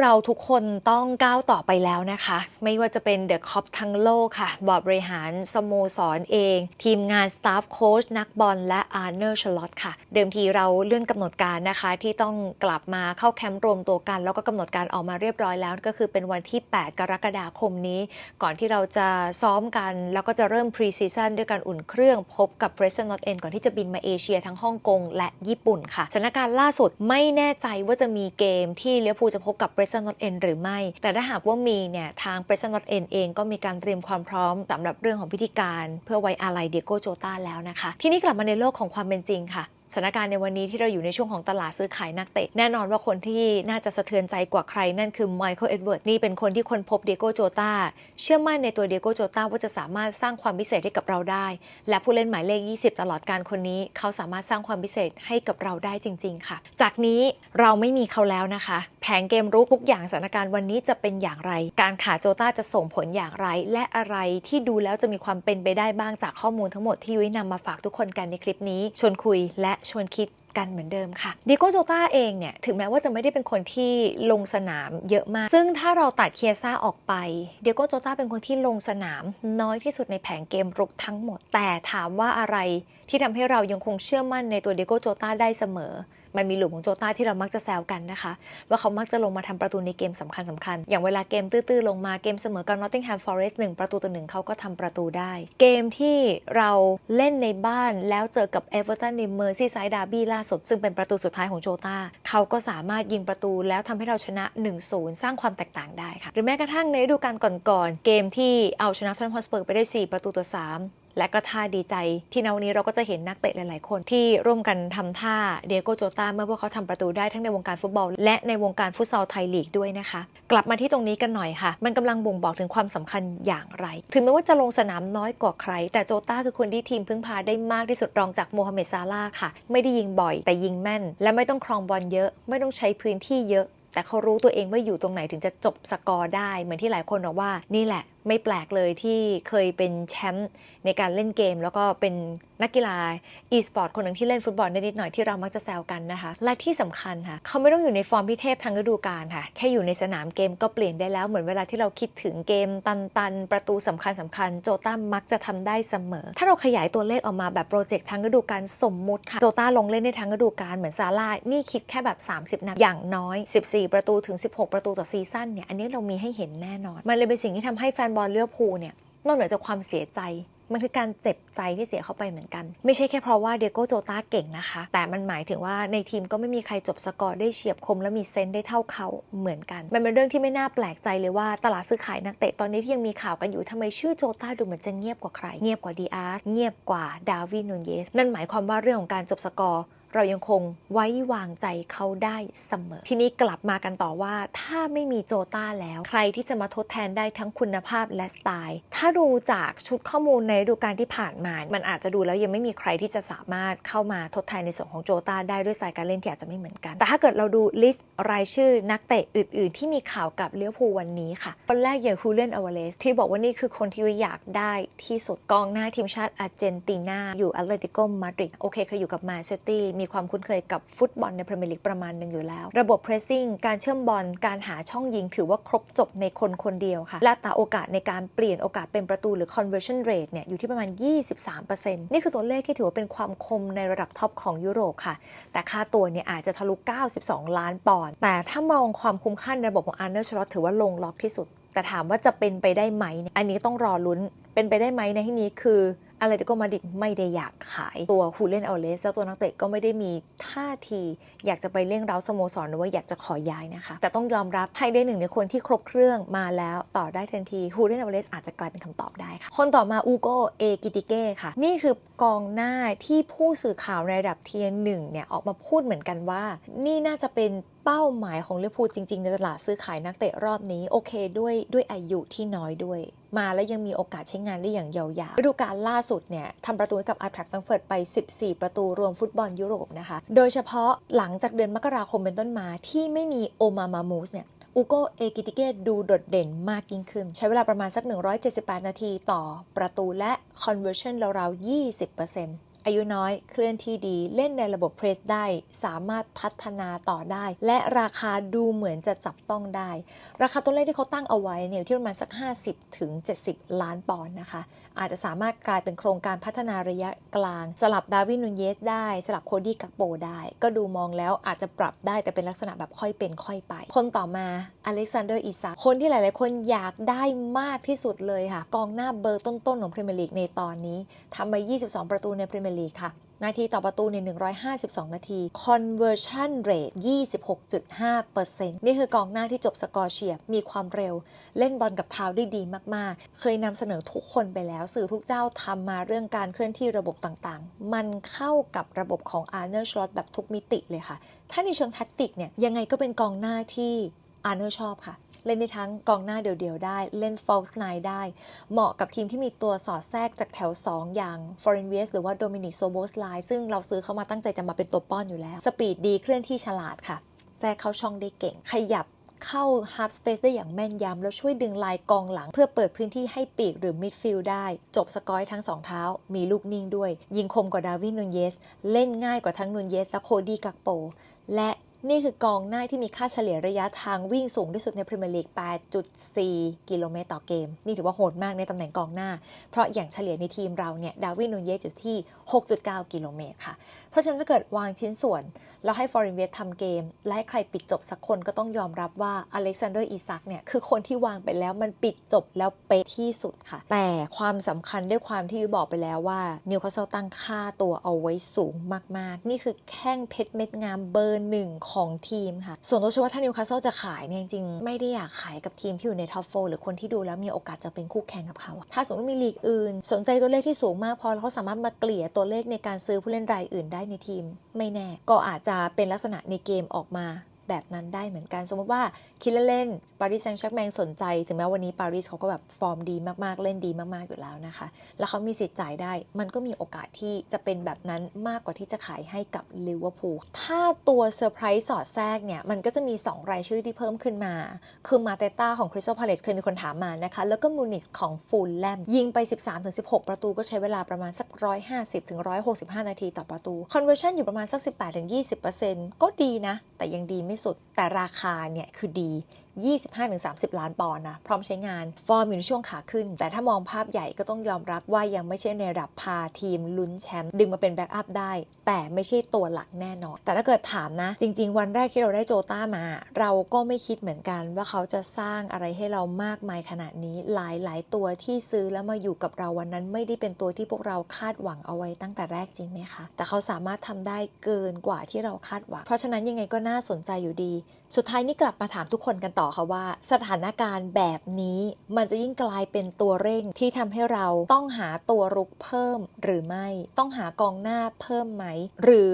เราทุกคนต้องก้าวต่อไปแล้วนะคะ ไม่ว่าจะเป็นเดอะคอปทั้งโลกค่ะ บอร์ดบริหารสโมสรเอง ทีมงานสตาฟโค้ชนักบอลและอาร์เนอร์ชลอตค่ะ เดิมทีเราเลื่อนกำหนดการนะคะ ที่ต้องกลับมาเข้าแคมป์รวมตัวกัน แล้วก็กำหนดการออกมาเรียบร้อยแล้ว ก็คือเป็นวันที่ 8 กรกฎาคมนี้ ก่อนที่เราจะซ้อมกัน แล้วก็จะเริ่มพรีซีซั่นด้วยการอุ่นเครื่องพบกับ p r e s t o n North End ก่อนที่จะบินมาเอเชียทั้งฮ่องกงและญี่ปุ่นค่ะสถานการณ์ล่าสุดไม่แน่ใจว่าจะมีเกมที่เลี้ยวภูจะพบกับ p r e s t o n North End หรือไม่ แต่ถ้าหากว่ามีเนี่ยทาง p r e s t o n North End เองก็มีการเตรียมความพร้อมสำหรับเรื่องของพิธีการ เพื่อไว้อาลัยเดียโกโจตาแล้วนะคะ ทีนี้กลับมาในโลกของความเป็นจริงค่ะ สถานการณ์ในวันนี้ที่เราอยู่ในช่วงของตลาดซื้อขายนักเตะ แน่นอนว่าคนที่น่าจะสะเทือนใจกว่าใครนั่นคือไมเคิลเอ็ดเวิร์ดนี่เป็นคนที่คนพบเดโกโจตาเชื่อมั่นในตัวเดโกโจตาว่าจะสามารถสร้างความพิเศษให้กับเราได้ และผู้เล่นหมายเลข 20 ตลอดการคนนี้ เขาสามารถสร้างความพิเศษให้กับเราได้จริง ๆ ค่ะ จากนี้เราไม่มีเขาแล้วนะคะ แผงเกมรุกทุกอย่างสถานการณ์วันนี้จะเป็นอย่างไร การขาดโจตาจะส่งผลอย่างไร และอะไรที่ดูแล้วจะมีความเป็นไปได้บ้างจากข้อมูลทั้งหมดที่ยุ้ยนำมาฝากทุกคนกันในคลิปนี้ชวนคุยและชวนคิดกันเหมือนเดิมค่ะดิโกโจตาเองเนี่ย ถึงแม้ว่าจะไม่ได้เป็นคนที่ลงสนามเยอะมาก ซึ่งถ้าเราตัดเคียซ่าออกไปเดียโกโจตาเป็นคนที่ลงสนามน้อยที่สุดในแผงเกมรุกทั้งหมด แต่ถามว่าอะไรที่ทำให้เรายังคงเชื่อมั่นในตัวเดียโกโจตาได้เสมอมันมีหลุมของโจต้าที่เรามักจะแซวกันนะคะ ว่าเขามักจะลงมาทำประตูในเกมสำคัญสคัญๆอย่างเวลาเกมตื้อๆลงมาเกมเสมอกับ Nottingham Forest 1ประตูต่อหนึ่งเขาก็ทำประตูได้ เกมที่เราเล่นในบ้านแล้วเจอกับ Everton ใน Merseyside Derby ล่าสุด ซึ่งเป็นประตูสุดท้ายของโจต้าเขาก็สามารถยิงประตูแล้วทำให้เราชนะ 1-0 สร้างความแตกต่างได้ค่ะหรือแม้กระทั่งในฤดูกาลก่อนๆเกมที่เอาชนะทอนฮอสเปิร์ไปได้ 4 ประตูต่อ3 และก็ท่าดีใจ ที่ในวันนี้เราก็จะเห็นนักเตะหลาย ๆ คนที่ร่วมกันทำท่าเดียโกโจตาเมื่อพวกเขาทำประตูได้ทั้งในวงการฟุตบอล และในวงการฟุตซอลไทยลีกด้วยนะคะ กลับมาที่ตรงนี้กันหน่อยค่ะ มันกำลังบ่งบอกถึงความสำคัญอย่างไร ถึงแม้ว่าจะลงสนามน้อยกว่าใคร แต่โจตาคือคนที่ทีมพึ่งพาได้มากที่สุดรองจากโมฮัมเหม็ดซาลาค่ะ ไม่ได้ยิงบ่อย แต่ยิงแม่น และไม่ต้องครองบอลเยอะ ไม่ต้องใช้พื้นที่เยอะ แต่เขารู้ตัวเองว่าอยู่ตรงไหนถึงจะจบสกอร์ได้ เหมือนที่หลายคนบอกว่านี่แหละไม่แปลกเลยที่เคยเป็นแชมป์ในการเล่นเกม แล้วก็เป็นนักกีฬา e-sport คนหนึ่งที่เล่นฟุตบอลได้นิดหน่อยที่เรามักจะแซวกันนะคะ และที่สำคัญค่ะ เขาไม่ต้องอยู่ในฟอร์มที่เทพทั้งฤดูกาลค่ะ แค่อยู่ในสนามเกมก็เปลี่ยนได้แล้วเหมือนเวลาที่เราคิดถึงเกมตันๆ ประตูสำคัญสำคัญโจต้ามักจะทำได้เสมอ ถ้าเราขยายตัวเลขออกมาแบบโปรเจกต์ทั้งฤดูกาลสมมุติค่ะโจต้าลงเล่นในทั้งฤดูกาลเหมือนซาร่านี่คิดแค่แบบ 30นัดอย่างน้อย 14 ประตูถึง 16 ประตูต่อซีซั่นเนี่ยอันนี้เรามีให้เห็นแน่นอนมันเลยเป็นสิ่งที่ทำให้แฟนบอลเลี้ยวภูเนี่ยนอกเหนือจากความเสียใจมันคือการเจ็บใจที่เสียเข้าไปเหมือนกัน ไม่ใช่แค่เพราะว่าเดียโกโจตาเก่งนะคะ แต่มันหมายถึงว่าในทีมก็ไม่มีใครจบสกอร์ได้เฉียบคม และมีเซนส์ได้เท่าเขาเหมือนกัน มันเป็นเรื่องที่ไม่น่าแปลกใจเลยว่าตลาดซื้อขายนักเตะตอนนี้ที่ยังมีข่าวกันอยู่ทำไมชื่อโจตาดูเหมือนจะเงียบกว่าใคร เงียบกว่าดีอาร์สเงียบกว่าดาวินนูนเยสนั่นหมายความว่าเรื่องของการจบสกอร์ เรายังคงไว้วางใจเขาได้เสมอ ทีนี้กลับมากันต่อว่า ถ้าไม่มีโจต้าแล้ว ใครที่จะมาทดแทนได้ทั้งคุณภาพและสไตล์ ถ้าดูจากชุดข้อมูลในฤดูกาลที่ผ่านมา มันอาจจะดูแล้วยังไม่มีใครที่จะสามารถเข้ามาทดแทนในส่วนของโจต้าได้ด้วยสไตล์การเล่นที่อาจจะไม่เหมือนกัน แต่ถ้าเกิดเราดูลิสต์รายชื่อนักเตะอื่น ๆ ที่มีข่าวกับเลี้ยวภูวันนี้ค่ะ คนแรกอย่างฮูเลนอวาเลสที่บอกว่านี่คือคนที่อยากได้ที่สุดกองหน้าทีมชาติอาร์เจนตินาอยู่แอตเลติโกมาดริดโอเคเคยอยู่กับมาเชตี้มีความคุ้นเคยกับฟุตบอลในพรีเมียร์ลีกประมาณหนึ่งอยู่แล้ว ระบบ pressing การเชื่อมบอลการหาช่องยิงถือว่าครบจบในคนคนเดียวค่ะ และตาโอกาสในการเปลี่ยนโอกาสเป็นประตูหรือ conversion rate เนี่ยอยู่ที่ประมาณ 23%นี่คือตัวเลขที่ถือว่าเป็นความคมในระดับท็อปของยุโรปค่ะ แต่ค่าตัวเนี่ยอาจจะทะลุ 92 ล้านปอนด์แต่ถ้ามองความคุ้มค่าในระบบของอาร์เนอร์ชลอตถือว่าลงล็อกที่สุด แต่ถามว่าจะเป็นไปได้ไหมเนี่ยอันนี้ต้องรอลุ้น เป็นไปได้ไหมในที่นี้คืออะไรติโกมาดิดไม่ได้อยากขายตัวฮูเลนเอัลเลสแล้วตัวนักเตะก็ไม่ได้มีท่าที อยากจะไปเร่งเร้าสโมสรหรือว่าอยากจะขอย้ายนะคะ แต่ต้องยอมรับไทยได้หนึ่งในคนที่ครบเครื่องมาแล้วต่อได้ทันทีฮูเลนเอัลเลสอาจจะกลายเป็นคำตอบได้ค่ะ คนต่อมาอูโกเอกิติเก้ค่ะ นี่คือกองหน้าที่ผู้สื่อข่าวในระดับเทียหนึ่งเนี่ยออกมาพูดเหมือนกันว่า นี่น่าจะเป็น เป้าหมายของลิเวอร์พูลจริง ๆ ในตลาดซื้อขายนักเตะรอบนี้ โอเคด้วยด้วยอายุที่น้อยด้วย มาแล้วยังมีโอกาสใช้งานได้อย่างยาวๆฤดูกาลล่าสุดเนี่ยทำประตูให้กับอาร์แทรกแฟรงเฟิร์ตไป 14 ประตูรวมฟุตบอลยุโรปนะคะ โดยเฉพาะหลังจากเดือนมกราคมเป็นต้นมาที่ไม่มีโอมามามูสเนี่ยอูโกเอกิติเกตดูโดดเด่นมากยิ่งขึ้น ใช้เวลาประมาณสัก 178 นาทีต่อประตูและ conversion ราวๆ20% อายุน้อยเคลื่อนที่ดี เล่นในระบบเพรสได้ สามารถพัฒนาต่อได้ และราคาดูเหมือนจะจับต้องได้ ราคาตัวเลขที่เขาตั้งเอาไว้เนี่ยที่ประมาณสัก 50ถึง70 ล้านปอนด์นะคะ อาจจะสามารถกลายเป็นโครงการพัฒนาระยะกลาง สลับดาวินนูนเยสได้ สลับโคดี้กักโปได้ ก็ดูมองแล้วอาจจะปรับได้แต่เป็นลักษณะแบบค่อยเป็นค่อยไป คนต่อมาอเล็กซานเดอร์อิซาคนที่หลาย ๆ คนอยากได้มากที่สุดเลยค่ะ กองหน้าเบอร์ต้น ๆ ของพรีเมียร์ลีกในตอนนี้ทำมา 22 ประตูในพรีเมียร์ลีกค่ะ นาทีต่อประตูใน 152 นาที conversion rate 26.5%นี่คือกองหน้าที่จบสกอร์เฉียบ มีความเร็ว เล่นบอลกับเท้าได้ดีมาก ๆ เคยนำเสนอทุกคนไปแล้ว สื่อทุกเจ้าทำมาเรื่องการเคลื่อนที่ระบบต่างๆ มันเข้ากับระบบของ Arnold Slot แบบทุกมิติเลยค่ะ ถ้าในเชิงแท็กติกเนี่ย ยังไงก็เป็นกองหน้าที่ Arnold ชอบค่ะ เล่นได้ทั้งกองหน้าเดี่ยวๆได้ เล่น false nine ได้ เหมาะกับทีมที่มีตัวสอดแทรกจากแถว 2 อย่าง f o r e i g n w e s หรือว่า Dominic s o b o s l a i ซึ่งเราซื้อเข้ามาตั้งใจจะมาเป็นตัวป้อนอยู่แล้ว สปีดดีเคลื่อนที่ฉลาดค่ะ แทรกเข้าช่องได้เก่ง ขยับเข้า half space ได้อย่างแม่นยำ แล้วช่วยดึงลายกองหลัง เพื่อเปิดพื้นที่ให้ปีกหรือ midfield ได้ จบสกอร์ทั้งสองเท้า มีลูกนิ่งด้วย ยิงคมกว่าดาวินนูนเยส เล่นง่ายกว่าทั้งนูนเยสและโคดีกักโป และ นี่คือกองหน้าที่มีค่าเฉลี่ยระยะทางวิ่งสูงที่สุดในพรีเมียร์ลีก 8.4 กิโลเมตรต่อเกม นี่ถือว่าโหดมากในตำแหน่งกองหน้า เพราะอย่างเฉลี่ยในทีมเราเนี่ย ดาวินนูนเยสอยู่ที่ 6.9 กิโลเมตรค่ะ เพราะฉะนั้นถ้าเกิดวางชิ้นส่วน แล้วให้ฟอร์ i นเวสทำเกม และให้ใครปิดจบสักคนก็ต้องยอมรับว่าอเล็กซานเดอร์อีซักเนี่ย คือคนที่วางไปแล้วมันปิดจบแล้วเป๊ะที่สุดค่ะ แต่ความสำคัญด้วยความที่วิวบอกไปแล้วว่านิวคาสเซิลตั้งค่าตัวเอาไว้สูงมาก ๆ นี่คือแข้งเพชรเม็ดงามเบอร์หนึ่งของทีมค่ะ ส่วนตัวเชื่อว่าถ้านิวคาสเซิลจะขายเนี่ยจริงๆ ไม่ได้อยากขายกับทีมที่อยู่ในท็อปโฟหรือคนที่ดูแล้วมีโอกาสจะเป็นคู่แข่งกับเขา ถ้าสมมติมีลีกอื่น สนใจตัวเลขที่สูงมากพอแล้วเขาสามารถมาเกลี่ยตัวเลขในการซื้อผู้เล่นรายอื่นได้ในทีม ไม่แน่ ก็อาจจะเป็นลักษณะในเกมออกมา แบบนั้นได้เหมือนกัน สมมติว่าคิดเล่นๆปารีสแซงต์แชร์กแมงสนใจ ถึงแม้วันนี้ปารีสเขาก็แบบฟอร์มดีมากๆ เล่นดีมากๆอยู่แล้วนะคะ แล้วเขามีสิทธิ์จ่ายได้ มันก็มีโอกาสที่จะเป็นแบบนั้นมากกว่าที่จะขายให้กับลิเวอร์พูลถ้าตัวเซอร์ไพรส์สอดแทรกเนี่ย มันก็จะมี 2 รายชื่อที่เพิ่มขึ้นมา คือมาเตต้าของคริสตัลพาเลสเคยมีคนถามมานะคะ แล้วก็มูนิสของฟูลแลมยิงไป 13-16 ประตูก็ใช้เวลาประมาณสัก 150-165 นาทีต่อประตู conversion อยู่ประมาณสัก 18-20%ก็ดีนะ แต่ยังดีไม่สุด แต่ราคาเนี่ยคือดี 25-30 ล้านปอนด์นะ พร้อมใช้งาน ฟอร์มอยู่ในช่วงขาขึ้น แต่ถ้ามองภาพใหญ่ก็ต้องยอมรับว่ายังไม่ใช่ในระดับพาทีมลุ้นแชมป์ดึงมาเป็นแบ็กอัพได้ แต่ไม่ใช่ตัวหลักแน่นอน แต่ถ้าเกิดถามนะ จริง ๆ วันแรกที่เราได้โจต้ามา เราก็ไม่คิดเหมือนกันว่าเขาจะสร้างอะไรให้เรามากมายขนาดนี้หลายๆ ตัวที่ซื้อแล้วมาอยู่กับเราวันนั้นไม่ได้เป็นตัวที่พวกเราคาดหวังเอาไว้ตั้งแต่แรกจริงไหมคะ แต่เขาสามารถทำได้เกินกว่าที่เราคาดหวัง เพราะฉะนั้นยังไงก็น่าสนใจอยู่ดี สุดท้ายนี่กลับมาถามทุกคนกันต่อค่ะว่า สถานการณ์แบบนี้มันจะยิ่งกลายเป็นตัวเร่งที่ทำให้เราต้องหาตัวรุกเพิ่มหรือไม่ ต้องหากองหน้าเพิ่มไหม หรือ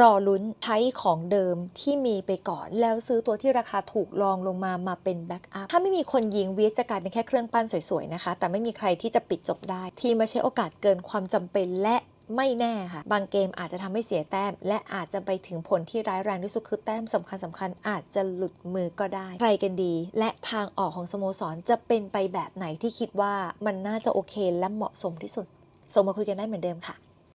รอลุ้นใช้ของเดิมที่มีไปก่อน แล้วซื้อตัวที่ราคาถูกลองลงมามาเป็นแบ็กอัพถ้าไม่มีคนยิงวีสจะกลายเป็นแค่เครื่องปั้นสวยๆนะคะ แต่ไม่มีใครที่จะปิดจบได้ ทีมมาใช้โอกาสเกินความจำเป็นและ ไม่แน่ค่ะ บางเกมอาจจะทำให้เสียแต้ม และอาจจะไปถึงผลที่ร้ายแรงที่สุดคือแต้มสำคัญสำคัญอาจจะหลุดมือก็ได้ ใครกันดี และทางออกของสโมสรจะเป็นไปแบบไหนที่คิดว่ามันน่าจะโอเคและเหมาะสมที่สุดส่งมาคุยกันได้เหมือนเดิมค่ะ